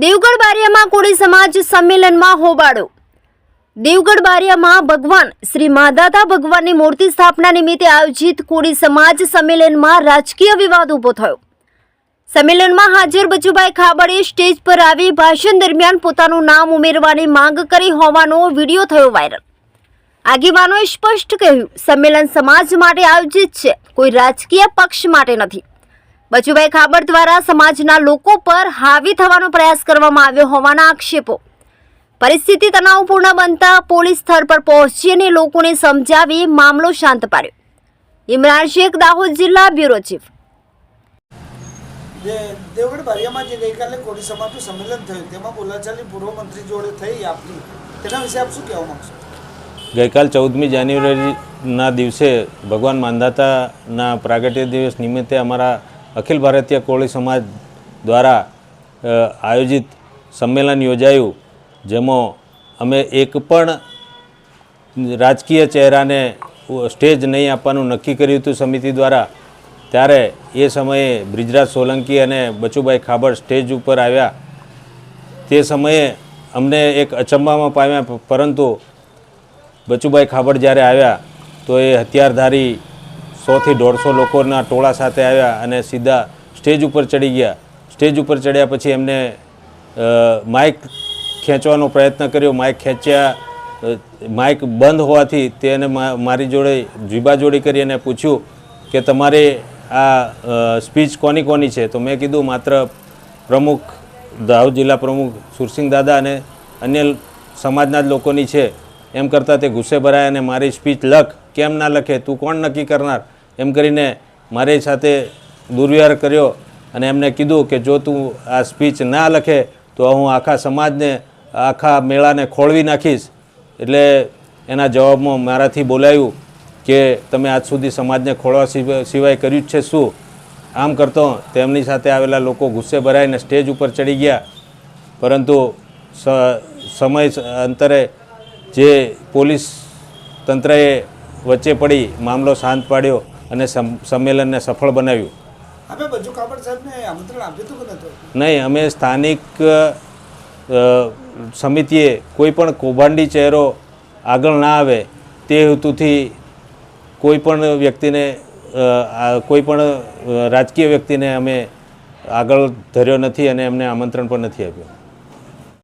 દેવગઢ બારિયામાં કોળી સમાજ સંમેલનમાં હોબાળો. દેવગઢ બારિયામાં ભગવાન શ્રી માધાતા ભગવાનની મૂર્તિ સ્થાપના નિમિત્તે આયોજિત કોળી સમાજ સંમેલનમાં રાજકીય વિવાદ ઊભો થયો. સંમેલનમાં હાજર બચુભાઈ ખાબડે સ્ટેજ પર આવી ભાષણ દરમિયાન પોતાનું નામ ઉમેરવાની માંગ કરી હોવાનો વીડિયો થયો વાયરલ. આગેવાનોએ સ્પષ્ટ કહ્યું, સંમેલન સમાજ માટે આયોજિત છે. કોઈ રાજકીય પક્ષ માટે નથી. બચુભાઈ ખાબર દ્વારા સમાજના લોકો પર હાવી થવાનો પ્રયાસ કરવામાં આવ્યો હોવાના આક્ષેપો. પરિસ્થિતિ તણાવપૂર્ણ બનતા પોલીસ સ્થળ પર પહોંચી અને લોકોને સમજાવી મામલો શાંત પાડ્યો. ઇમરાન શેખ દાહોદ જિલ્લા બ્યુરો ચીફ. જે દેવગઢ બારિયામાં જે ગઈકાલે કોળી સમાજનું સંમેલન થયું તેમાં બોલાચાલી પૂર્વ મંત્રી જોડે થઈ આપની. તેના વિશે આપ શું કહેવા માંગશો? ગઈકાલ ચૌદમી જાન્યુઆરીના દિવસે ભગવાન માંધાતાના પ્રાગટ્ય દિવસ નિમિત્તે અમારા અખિલ ભારતીય કોળી સમાજ દ્વારા આયોજિત સંમેલન યોજાયું, જેમાં અમે એક પણ રાજકીય ચહેરાને સ્ટેજ નહીં આપવાનું નક્કી કર્યું હતું સમિતિ દ્વારા. ત્યારે એ સમયે બ્રિજરાજ સોલંકી અને બચુભાઈ ખાબડ સ્ટેજ ઉપર આવ્યા. તે સમયે અમને એક અચંબામાં પામ્યા પરંતુ બચુભાઈ ખાબડ જ્યારે આવ્યા તો એ હથિયારધારી સોથી દોઢસો લોકોના ટોળા સાથે આવ્યા અને સીધા સ્ટેજ ઉપર ચડી ગયા. સ્ટેજ ઉપર ચડ્યા પછી એમને માઇક ખેંચવાનો પ્રયત્ન કર્યો. માઇક ખેંચ્યા માઇક બંધ હોવાથી તેને મારી જોડે જીબાજોડી કરી અને પૂછ્યું કે તમારે આ સ્પીચ કોની કોની છે? તો મેં કીધું માત્ર પ્રમુખ, દાહોદ જિલ્લા પ્રમુખ સુરસિંહ દાદા અને અન્ય સમાજના જ લોકોની છે. એમ કરતાં તે ગુસ્સે ભરાય અને મારી સ્પીચ લખ. કેમ ના લખે, તું કોણ નક્કી કરનાર? એમ કરીને મારી સાથે દુર્વ્યવહાર કર્યો અને એમને કીધું કે જો તું આ સ્પીચ ના લખે, તો હું આખા સમાજને, આખા મેળાને ખોળવી નાખીશ. એટલે એના જવાબમાં મારાથી બોલાયું કે તમે આજ સુધી સમાજને ખોળવા સિવાય કર્યું જ છે શું? આમ કરતો તેમની સાથે આવેલા લોકો ગુસ્સે ભરાઈને સ્ટેજ ઉપર ચડી ગયા. પરંતુ સમય, અંતરે જે પોલીસ તંત્રએ વચ્ચે પડી મામલો શાંત પાડ્યો અને સમ- સંમેલનને સફળ બનાવ્યું. નહીં અમે સ્થાનિક સમિતિએ કોઈ પણ કૌભાંડી ચહેરો આગળ ના આવે તે હેતુથી કોઈ પણ વ્યક્તિને કોઈ પણ રાજકીય વ્યક્તિને અમે આગળ ધર્યો નથી અને એમને આમંત્રણ પણ નથી આપ્યું.